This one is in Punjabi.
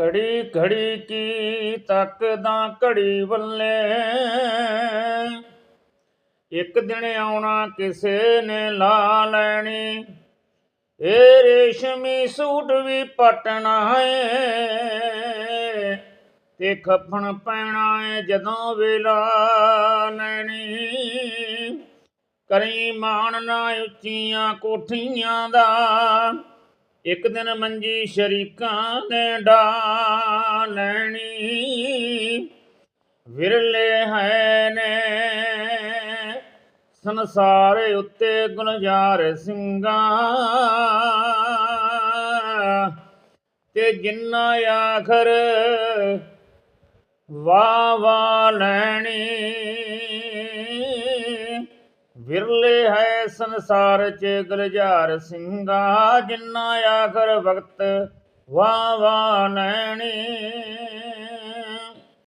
ਘੜੀ ਘੜੀ ਕੀ ਤੱਕਦਾ ਘੜੀ ਵੱਲੇ। ਇੱਕ ਦਿਨ ਆਉਣਾ ਕਿਸੇ ਨੇ ਲਾ ਲੈਣੀ। ਇਹ ਰੇਸ਼ਮੀ ਸੂਟ ਵੀ ਪਟਣਾ ਏ ਤੇ ਖੱਫਣ ਪੈਣਾ ਏ ਜਦੋਂ ਵੇਲਾ ਲੈਣੀ। ਕਰੀ ਮਾਣ ਨਾ ਉੱਚੀਆਂ ਕੋਠੀਆਂ ਦਾ। ਇੱਕ ਦਿਨ ਮੰਜੀ ਸ਼ਰੀਕਾਂ ਨੇ ਡਾ ਲੈਣੀ, ਵਿਰਲੇ ਹੈ ਨੇ। ਸੰਸਾਰ ਉੱਤੇ ਗੁਲਜ਼ਾਰ ਸਿੰਘਾਂ ਤੇ ਜਿੰਨਾ ਆਖਰ ਵਾ ਵਾ ਲੈਣੀ। ਵਿਰਲੇ ਹੈ ਸੰਸਾਰ ਚ ਗੁਲਜ਼ਾਰ ਸਿੰਘਾ ਜਿੰਨਾ ਆਖਰ ਵਕਤ ਵਾ ਵਾ ਨੈਣੀ।